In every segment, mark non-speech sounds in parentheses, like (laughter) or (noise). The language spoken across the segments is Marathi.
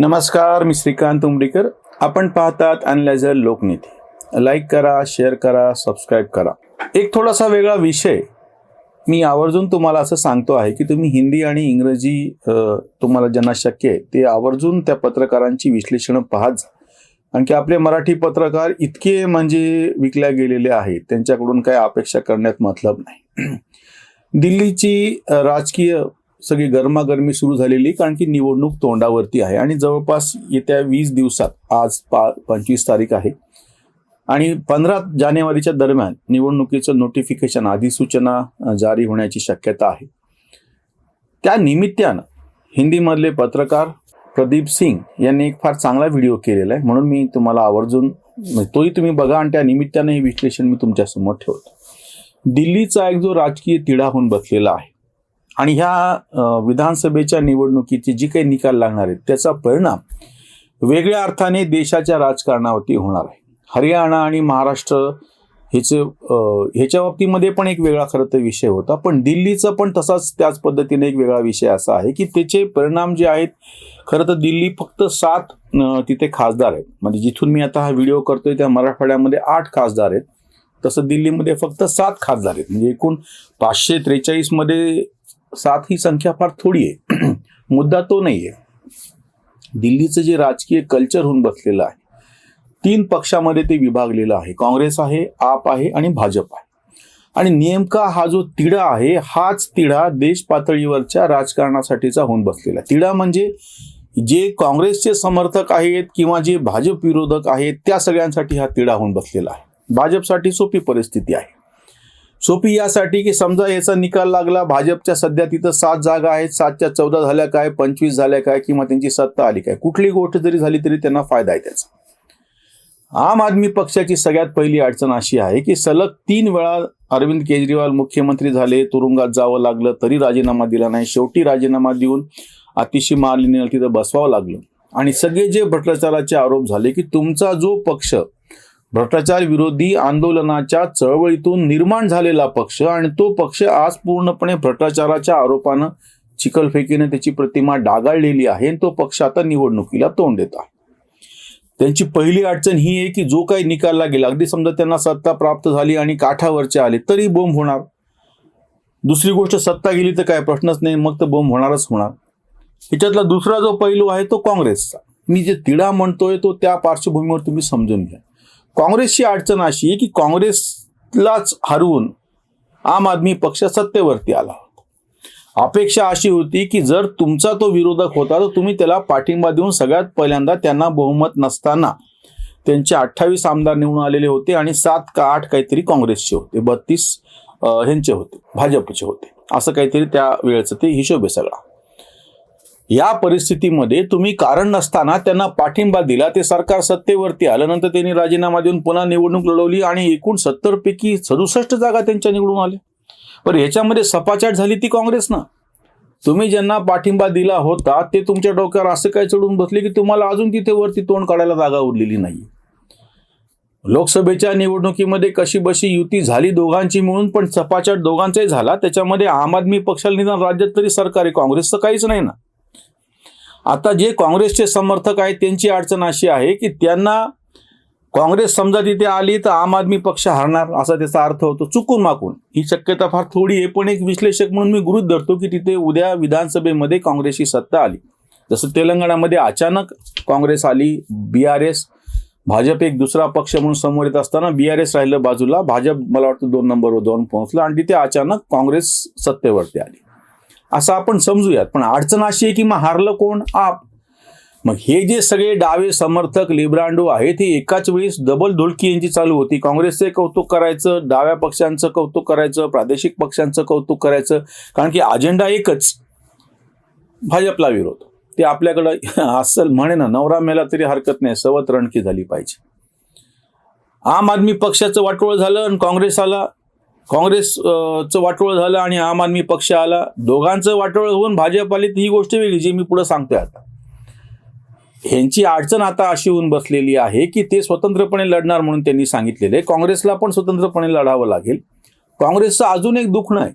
नमस्कार मी श्रीकांत उमरीकर. आपण पाहतात अनलायझर लोकनीती. लाईक करा शेअर करा सबस्क्राईब करा. एक थोडासा वेगळा विषय मी आवर्जून तुम्हाला असं सांगतो आहे की तुम्ही हिंदी आणि इंग्रजी तुम्हाला ज्यांना शक्य आहे ते आवर्जून त्या पत्रकारांची विश्लेषणं पाहत जा. आणखी आपले मराठी पत्रकार इतके म्हणजे विकल्या गेलेले आहेत त्यांच्याकडून काय अपेक्षा करण्यात मतलब नाही. (clears throat) दिल्लीची राजकीय सगळी गरमागरमी सुरू झालेली कारण की निवडणूक तोंडावरती आहे. आणि जवळपास येत्या वीस दिवसात आज पा पंचवीस तारीख आहे. आणि पंधरा जानेवारीच्या दरम्यान निवडणुकीचं नोटिफिकेशन अधिसूचना जारी होण्याची शक्यता आहे. त्या निमित्तानं हिंदीमधले पत्रकार प्रदीप सिंग यांनी एक फार चांगला व्हिडिओ केलेला आहे. म्हणून मी तुम्हाला आवर्जून तोही तुम्ही बघा आणि त्या निमित्तानं हे विश्लेषण मी तुमच्यासमोर ठेवतो. दिल्लीचा एक जो राजकीय तिढा होऊन बसलेला आहे आणि ह्या विधानसभेच्या निवडणुकीचे जी काही निकाल लागणार आहेत त्याचा परिणाम वेगळ्या अर्थाने देशाच्या राजकारणावरती होणार आहे. हरियाणा आणि महाराष्ट्र ह्याचे ह्याच्या बाबतीमध्ये पण एक वेगळा खरं तर विषय होता पण दिल्लीचा पण तसाच त्याच पद्धतीने एक वेगळा विषय असा आहे की त्याचे परिणाम जे आहेत खरं तर दिल्ली फक्त सात तिथे खासदार आहेत. म्हणजे जिथून मी आता हा व्हिडिओ करतोय त्या मराठवाड्यामध्ये आठ खासदार आहेत. तसं दिल्लीमध्ये फक्त सात खासदार आहेत. म्हणजे एकूण पाचशे त्रेचाळीसमध्ये सात ही संख्या फार थोडी आहे. (clears throat) मुद्दा तो नाही आहे. दिल्लीचं जे राजकीय कल्चर होऊन बसलेलं आहे तीन पक्षामध्ये ते विभागलेलं आहे. काँग्रेस आहे आप आहे आणि भाजप आहे. आणि नेमका हा जो तिढा आहे हाच तिढा देश पातळीवरच्या राजकारणासाठीचा होऊन बसलेला आहे. तिढा म्हणजे जे काँग्रेसचे समर्थक आहेत किंवा जे भाजप विरोधक आहेत त्या सगळ्यांसाठी हा तिढा होऊन बसलेला आहे. भाजपसाठी सोपी परिस्थिती आहे. सोपी यासाठी की समजा याचा निकाल लागला भाजपच्या सध्या तिथं सात जागा आहेत सातच्या चौदा झाल्या काय पंचवीस झाल्या काय किंवा त्यांची सत्ता आली काय? कुठली गोष्ट जरी झाली तरी त्यांना फायदा आहे त्याचा. आम आदमी पक्षाची सगळ्यात पहिली अडचण अशी आहे की सलग तीन वेळा अरविंद केजरीवाल मुख्यमंत्री झाले तुरुंगात जावं लागलं तरी राजीनामा दिला नाही. शेवटी राजीनामा देऊन अतिशय मारलीने तिथं बसवावं लागलं. आणि सगळे जे भ्रष्टाचाराचे आरोप झाले की तुमचा जो पक्ष भ्रष्टाचार विरोधी आंदोलनाच्या चळवळीतून निर्माण झालेला पक्ष आणि तो पक्ष आज पूर्णपणे भ्रष्टाचाराच्या आरोपानं चिखलफेकीने त्याची प्रतिमा डागाळलेली आहे आणि तो पक्ष आता निवडणुकीला तोंड देत आहे. त्यांची पहिली अडचण ही आहे की जो काही निकालला गेला अगदी समजा त्यांना सत्ता प्राप्त झाली आणि काठावरचे आले तरी बोंब होणार. दुसरी गोष्ट सत्ता गेली तर काय? प्रश्नच नाही मग तर बोंब होणारच होणार. ह्याच्यातला दुसरा जो पैलू आहे तो काँग्रेसचा. मी जे तिढा म्हणतोय तो त्या पार्श्वभूमीवर तुम्ही समजून घ्या. काँग्रेसची अडचण अशी की काँग्रेसलाच हरवून आम आदमी पक्ष सत्तेवरती आला अपेक्षा अशी होती की जर तुमचा तो विरोधक होता तर तुम्ही त्याला पाठिंबा देऊन सगळ्यात पहिल्यांदा त्यांना बहुमत नसताना त्यांचे अठ्ठावीस आमदार निवडून आलेले होते आणि सात का आठ काहीतरी काँग्रेसचे होते बत्तीस ह्यांचे होते भाजपचे होते. असं काहीतरी त्या वेळेचं ते हिशोब आहे सगळा. या परिस्थितीमध्ये तुम्ही कारण नसताना त्यांना पाठिंबा दिला. ते सरकार सत्तेवरती आलं नंतर त्यांनी राजीनामा देऊन पुन्हा निवडणूक लढवली आणि एकूण सत्तर पैकी सदुसष्ट जागा त्यांच्या निवडून आल्या. पण ह्याच्यामध्ये सपाचाट झाली ती काँग्रेसनं. तुम्ही ज्यांना पाठिंबा दिला होता ते तुमच्या डोक्यावर असं काय चढून बसले की तुम्हाला अजून तिथे वरती तोंड काढायला जागा उरलेली नाही लोकसभेच्या निवडणुकीमध्ये कशी बशी युती झाली दोघांची मिळून पण सपाचाट दोघांचाही झाला. त्याच्यामध्ये आम आदमी पक्षाला निदान राज्यात तरी सरकार आहे काँग्रेसचं काहीच नाही ना. आता जे काँग्रेसचे समर्थक आहेत त्यांची अडचण अशी आहे की त्यांना काँग्रेस समजा तिथे आली तर आम आदमी पक्ष हरणार असा त्याचा अर्थ होतो. चुकून माकून. ही शक्यता फार थोडी आहे पण एक विश्लेषक म्हणून मी गृहित धरतो की तिथे उद्या विधानसभेमध्ये काँग्रेसची सत्ता आली. जसं तेलंगणामध्ये अचानक काँग्रेस आली बी आर एस भाजप एक दुसरा पक्ष म्हणून समोर येत असताना बी आर एस राहिलं बाजूला भाजप मला वाटतं दोन नंबरवर जाऊन पोहोचला आणि तिथे अचानक काँग्रेस सत्तेवरती आली. असं आपण समजूयात. पण अडचण अशी आहे की मग हारलं कोण? आप. मग हे जे सगळे डावे समर्थक लिब्रांडो आहेत हे एकाच वेळेस डबल धुळकी यांची चालू होती. काँग्रेसचे कौतुक करायचं डाव्या पक्षांचं कौतुक करायचं प्रादेशिक पक्षांचं कौतुक करायचं. कारण की अजेंडा एकच भाजपला विरोध. ते आपल्याकडं अस्सल म्हणे ना नवरा मेला तरी हरकत नाही सवत रणकी झाली पाहिजे. आम आदमी पक्षाचं वाटोळ झालं आणि काँग्रेस आला काँग्रेसचं वाटोळ झालं आणि आम आदमी पक्ष आला. दोघांचं वाटोळ होऊन भाजप आली ही गोष्ट वेगळी जी मी पुढे सांगतोय आता. ह्यांची अडचण आता अशी होऊन बसलेली आहे की ते स्वतंत्रपणे लढणार म्हणून त्यांनी सांगितलेले काँग्रेसला पण स्वतंत्रपणे लढावं लागेल. काँग्रेसचं अजून एक दुखणं आहे.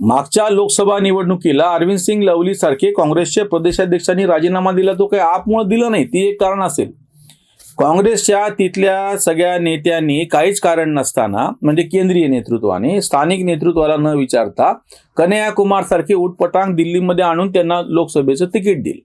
मागच्या लोकसभा निवडणुकीला अरविंद सिंग लवली सारखे काँग्रेसच्या प्रदेशाध्यक्षांनी राजीनामा दिला तो काही आपमुळे दिलं नाही. ती एक कारण असेल. काँग्रेसच्या तिथल्या सगळ्या नेत्यांनी काहीच कारण नसताना म्हणजे केंद्रीय नेतृत्वाने स्थानिक नेतृत्वाला न विचारता कन्हैया कुमार सारखे उटपटांग दिल्लीमध्ये आणून त्यांना लोकसभेचं तिकीट दिलं.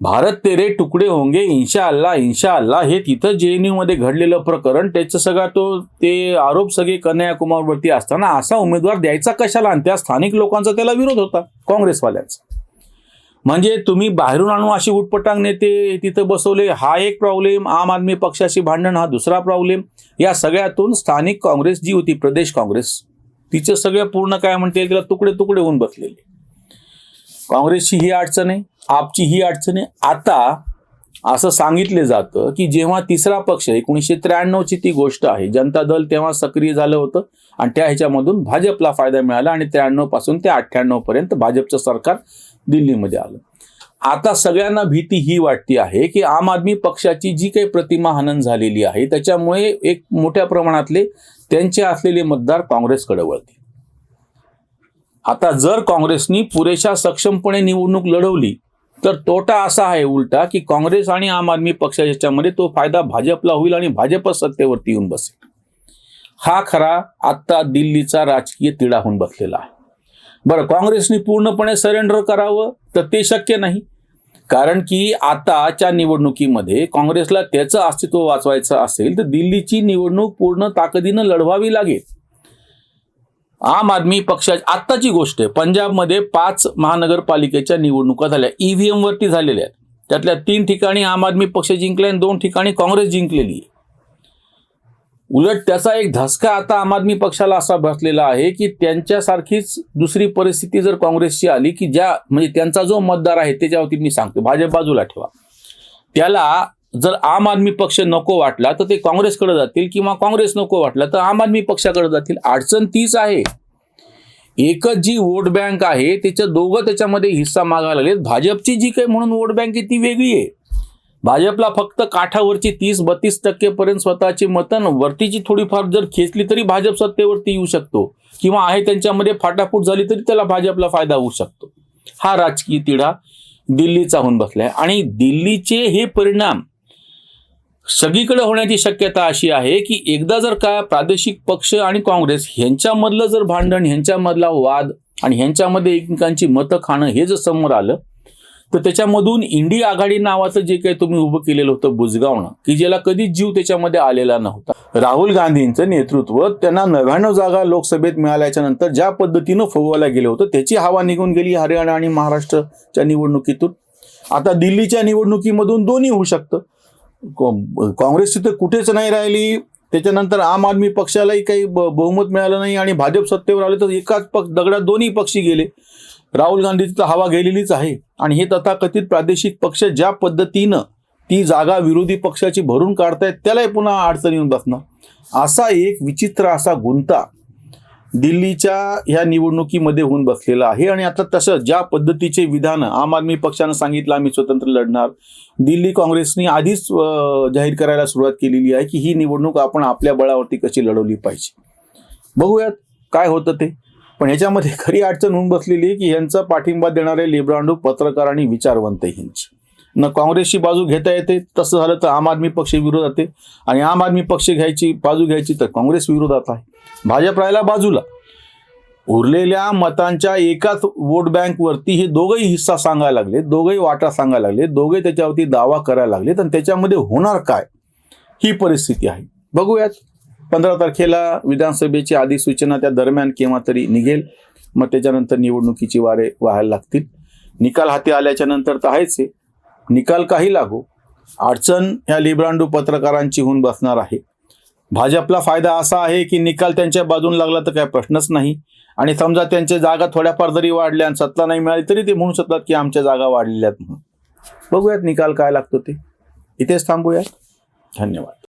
भारत तेरे तुकडे होंगे इन्शा अल्ला इन्शा अल्लाह हे तिथं जे एनमध्ये घडलेलं प्रकरण त्याचं सगळा तो ते आरोप सगळे कन्हैया कुमारवरती असताना असा उमेदवार द्यायचा कशाला? आणि त्या स्थानिक लोकांचा त्याला विरोध होता काँग्रेसवाल्यांचा. म्हणजे तुम्ही बाहेरून आणून अशी उटपटांग नेते तिथं बसवले हा एक प्रॉब्लेम आम आदमी पक्षाशी भांडण हा दुसरा प्रॉब्लेम या सगळ्यातून स्थानिक काँग्रेस जी होती प्रदेश काँग्रेस तिचं सगळं पूर्ण काय म्हणते येईल तिला तुकडे तुकडे होऊन बसलेले. काँग्रेसची ही अडचण आहे आपची ही अडचण आहे. आता असं सांगितलं जातं की जेव्हा तिसरा पक्ष एकोणीसशे त्र्याण्णवची ती गोष्ट आहे जनता दल तेव्हा सक्रिय झालं होतं आणि त्या ह्याच्यामधून भाजपला फायदा मिळाला आणि त्र्याण्णवपासून ते अठ्ठ्याण्णव पर्यंत भाजपचं सरकार दिल्लीमध्ये आलं. आता सगळ्यांना भीती ही वाटती आहे की आम आदमी पक्षाची जी काही प्रतिमा हनन झालेली आहे त्याच्यामुळे एक मोठ्या प्रमाणातले त्यांचे असलेले मतदार काँग्रेसकडे वळतील. आता जर काँग्रेसनी पुरेशा सक्षमपणे निवडणूक लढवली तर तोटा असा आहे उलटा की काँग्रेस आणि आम आदमी पक्षाच्यामध्ये तो फायदा भाजपला होईल आणि भाजपच सत्तेवरती येऊन बसेल. हा खरा आत्ता दिल्लीचा राजकीय तिढा होऊन बसलेला आहे. बरं काँग्रेसने पूर्णपणे सरेंडर करावं तर ते शक्य नाही. कारण की आताच्या निवडणुकीमध्ये काँग्रेसला त्याचं अस्तित्व वाचवायचं असेल तर दिल्लीची निवडणूक पूर्ण ताकदीनं लढवावी लागेल. आम आदमी पक्षाची आत्ताची गोष्ट आहे पंजाबमध्ये पाच महानगरपालिकेच्या निवडणुका झाल्या ईव्हीएम वरती झालेल्या आहेत. त्यातल्या तीन ठिकाणी आम आदमी पक्ष जिंकले आणि दोन ठिकाणी काँग्रेस जिंकलेली आहे. उलट त्याचा एक धसका आता आम आदमी पक्षाला असा बसलेला आहे की त्यांच्यासारखीच दुसरी परिस्थिती जर काँग्रेसची आली की ज्या म्हणजे त्यांचा जो मतदार आहे त्याच्यावरती मी सांगतो. भाजप बाजूला ठेवा. त्याला जर आम आदमी पक्ष नको वाटला तर ते काँग्रेसकडे जातील किंवा काँग्रेस नको वाटला तर आम आदमी पक्षाकडे जातील. अडचण तीच आहे. एकच जी वोट बँक आहे त्याच्या दोघं त्याच्यामध्ये हिस्सा मागायला लागलेत. भाजपची जी काही म्हणून वोट बँक आहे ती वेगळी आहे. भाजपला फक्त काठावरची तीस बत्तीस टक्केपर्यंत स्वतःची मतं वरतीची थोडीफार जर खेचली तरी भाजप सत्तेवरती येऊ शकतो. किंवा आहे त्यांच्यामध्ये फाटाफूट झाली तरी त्याला भाजपला फायदा होऊ शकतो. हा राजकीय तिढा दिल्लीचा होऊन बसलाय. आणि दिल्लीचे हे परिणाम सगळीकडे होण्याची शक्यता अशी आहे की एकदा जर का प्रादेशिक पक्ष आणि काँग्रेस ह्यांच्यामधलं जर भांडण ह्यांच्यामधला वाद आणि ह्यांच्यामध्ये एकमेकांची मतं खाणं हे जर समोर आलं तर त्याच्यामधून इंडी आघाडी नावाचं जे काही तुम्ही उभं केलेलं होतं बुजगावणं की ज्याला कधीच जीव त्याच्यामध्ये आलेला नव्हता. राहुल गांधींचं नेतृत्व त्यांना नव्याण्णव जागा लोकसभेत मिळाल्याच्या नंतर ज्या पद्धतीनं फुगवायला गेलं होतं त्याची हवा निघून गेली हरियाणा आणि महाराष्ट्रच्या निवडणुकीतून. आता दिल्लीच्या निवडणुकीमधून दोन्ही होऊ शकतं. काँग्रेसची तर कुठेच नाही राहिली. त्याच्यानंतर आम आदमी पक्षालाही काही बहुमत मिळालं नाही आणि भाजप सत्तेवर आले तर एकाच पक्ष दगडात दोन्ही पक्षी गेले. राहुल गांधीची तर हवा गेलेलीच आहे. आणि हे तथाकथित प्रादेशिक पक्ष ज्या पद्धतीनं ती जागा विरोधी पक्षाची भरून काढतायत त्यालाही पुन्हा अडचण येऊन बसणार. असा एक विचित्र असा गुंता दिल्लीच्या ह्या निवडणुकीमध्ये होऊन बसलेला आहे. आणि आता तसं ज्या पद्धतीचे विधान आम आदमी पक्षानं सांगितलं आम्ही स्वतंत्र लढणार. दिल्ली काँग्रेसनी आधीच जाहीर करायला सुरुवात केलेली आहे की ही निवडणूक आपण आपल्या बळावरती कशी लढवली पाहिजे. बघूयात काय होतं ते. पण ह्याच्यामध्ये खरी अडचण होऊन बसलेली आहे की यांचा पाठिंबा देणारे लिब्रांडू पत्रकार आणि विचारवंत हिंच न काँग्रेसची बाजू घेता येते तसं झालं तर आम आदमी पक्ष विरोधात आहे. आणि आम आदमी पक्ष घ्यायची बाजू घ्यायची तर काँग्रेस विरोधात आहे. भाजप राहिला बाजूला. उरलेल्या मतांच्या एकाच वोट बँकवरती हे दोघंही हिस्सा सांगायला लागले दोघंही वाटा सांगायला लागले दोघे त्याच्यावरती दावा करायला लागले तर त्याच्यामध्ये होणार काय? ही परिस्थिती आहे. बघूयात. पंधरा तारखेला विधानसभेची अधिसूचना त्या दरम्यान केव्हा तरी निघेल. मग त्याच्यानंतर निवडणुकीची वारे व्हायला लागतील. निकाल हाती आल्याच्यानंतर तर आहेच आहे निकाल काही लागो. अडचण ह्या लिब्रांडू पत्रकारांची होऊन बसणार आहे. भाजपला फायदा असा आहे की निकाल त्यांच्या बाजून लागला तर काही प्रश्नच नाही. आणि समजा त्यांच्या जागा थोड्याफार जरी वाढल्या आणि सत्ता नाही मिळाली तरी ते म्हणू शकतात की आमच्या जागा वाढलेल्या आहेत म्हणून. बघूयात निकाल काय लागतो ते. इथेच थांबूयात. धन्यवाद.